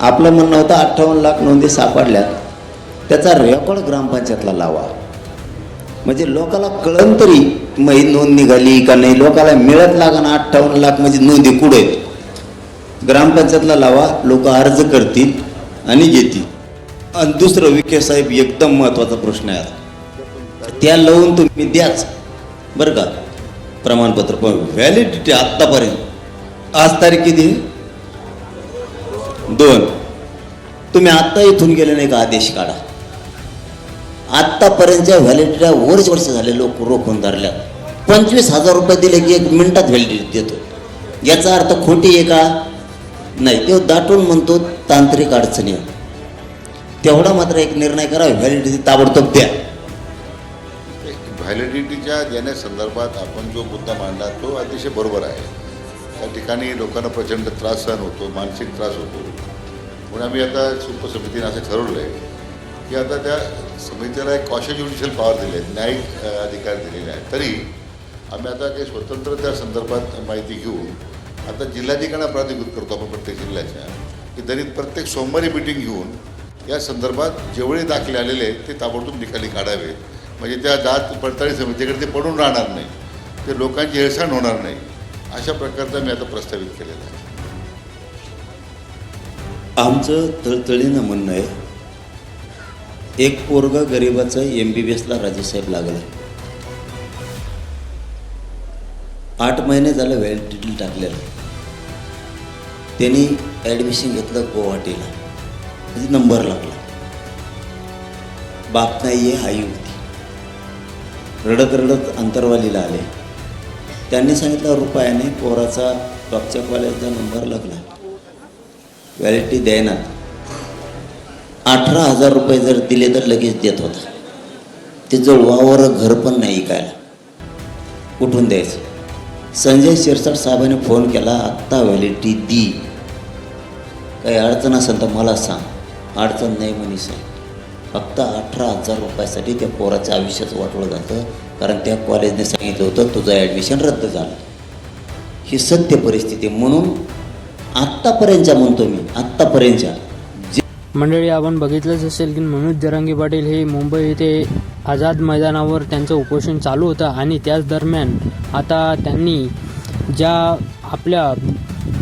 आपलं म्हणणं होतं अठ्ठावन्न लाख नोंदी सापडल्यात. त्याचा रेकॉर्ड ग्रामपंचायतला लावा. म्हणजे लोकाला कळन तरी मग ही नोंद निघाली का नाही लोकाला मिळत लागा अठ्ठावन्न लाख म्हणजे नोंदी कुठे? आहेत ग्रामपंचायतला लावा लोक अर्ज करतील आणि घेतील. आणि दुसरं विखे साहेब एकदम महत्त्वाचा प्रश्न आहे त्या लावून तुम्ही द्याच. बरं का? प्रमाणपत्र पण व्हॅलिडिटी आत्तापर्यंत. आज तारीख किती? दोन तुम्ही आत्ता इथून गेले नाही का? आदेश काढा. आत्तापर्यंतच्या व्हॅलिडिटीला वर्ष वर्ष झाले लोक रोखून धरल्या पंचवीस हजार रुपये दिले की एक मिनिटात व्हॅलिडिटी देतो. याचा अर्थ खोटी आहे का? नाही. तो दाटून म्हणतो तांत्रिक अडचणी तेवढा मात्र एक निर्णय करा व्हॅलिडिटी ताबडतोब द्या. व्हॅलिडिटीच्या देण्यासंदर्भात आपण जो मुद्दा मांडला तो अतिशय बरोबर आहे. त्या ठिकाणी लोकांना प्रचंड त्रास सहन होतो मानसिक त्रास होतो. म्हणून आम्ही आता उपसमितीने असं ठरवलं आहे की आता त्या समितीला एक कॉशा ज्युडिशियल पॉवर दिले आहेत न्यायिक अधिकार दिलेले आहेत. तरी आम्ही आता काही स्वतंत्र त्या संदर्भात माहिती घेऊन आता जिल्हाधिकाऱ्यांना प्राधिकृत करतो आपण प्रत्येक जिल्ह्याच्या की दरीत प्रत्येक सोमवारी मिटिंग घेऊन या संदर्भात जेवढे दाखले आलेले आहेत ते ताबडतोब निकाली काढावेत म्हणजे त्या जात पडताळी समितीकडे ते पडून राहणार नाही. ते लोकांची हेळसांड होणार नाही. अशा प्रकारचा मी आता प्रस्तावित केलेला आहे. आमचं तळतळीनं म्हणणं आहे एक पोरगा गरिबाचं एम बी बी एसला राजेसाहेब लागलं. आठ महिने झालं व्हॅलिडिटी टाकलेलं. त्यांनी ॲडमिशन घेतलं गुवाहाटीला. म्हणजे नंबर लागला. बाप नाही आहे आई होती. रडत रडत अंतरवालीला आले. त्यांनी सांगितलं रुपयाने पोराचा टॉपच्या कॉलेजचा नंबर लागला. व्हॅलिटी द्यायना अठरा हजार रुपये जर दिले तर लगेच देत होता. ते जवळ घर पण नाही ऐकायला. कुठून द्यायचं. संजय शिरसाट साहेबांनी फोन केला आत्ता व्हॅलिटी दी. काही अडचण असेल तर मला सांग. अडचण नाही म्हणे साहेब. फक्त अठरा हजार रुपयासाठी त्या पोराचं आयुष्याचं वाटवलं जातं. कारण त्या कॉलेजने सांगितलं होतं तुझं ॲडमिशन रद्द झालं. ही सत्य परिस्थिती म्हणून आत्तापर्यंतच्या म्हणतो मी आत्तापर्यंतच्या जे मंडळी आपण बघितलंच असेल की मनोज जरांगी पाटील हे मुंबई येथे आझाद मैदानावर त्यांचं उपोषण चालू होतं आणि त्याच दरम्यान आता त्यांनी ज्या आपल्या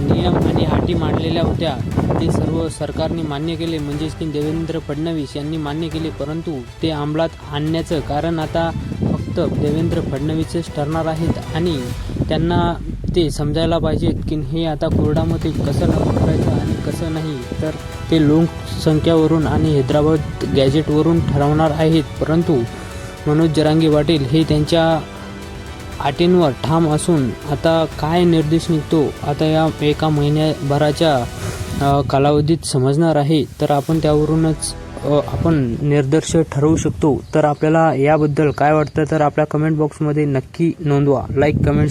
नियम आणि अटी मांडलेल्या होत्या. ते सर्व सरकारने मान्य केले. म्हणजेच की देवेंद्र फडणवीस यांनी मान्य केले. परंतु ते अंमलात आणण्याचं कारण आता फक्त देवेंद्र फडणवीसच ठरणार आहेत आणि त्यांना ते समजायला पाहिजेत की हे आता कोरडामध्ये कसं लागू करायचं आणि कसं नाही तर ते लोकसंख्यावरून आणि हैदराबाद गॅजेटवरून ठरवणार आहेत. परंतु मनोज जरांगे पाटील हे त्यांच्या अटींवर ठाम असून आता काय निर्देश निघतो आता या एका महिन्याभराच्या कालावधीत समजणार आहे तर आपण त्यावरूनच आपण निर्दर्श ठरवू शकतो. तर आपल्याला याबद्दल काय वाटतं तर आपल्या कमेंट बॉक्समध्ये नक्की नोंदवा. Like comment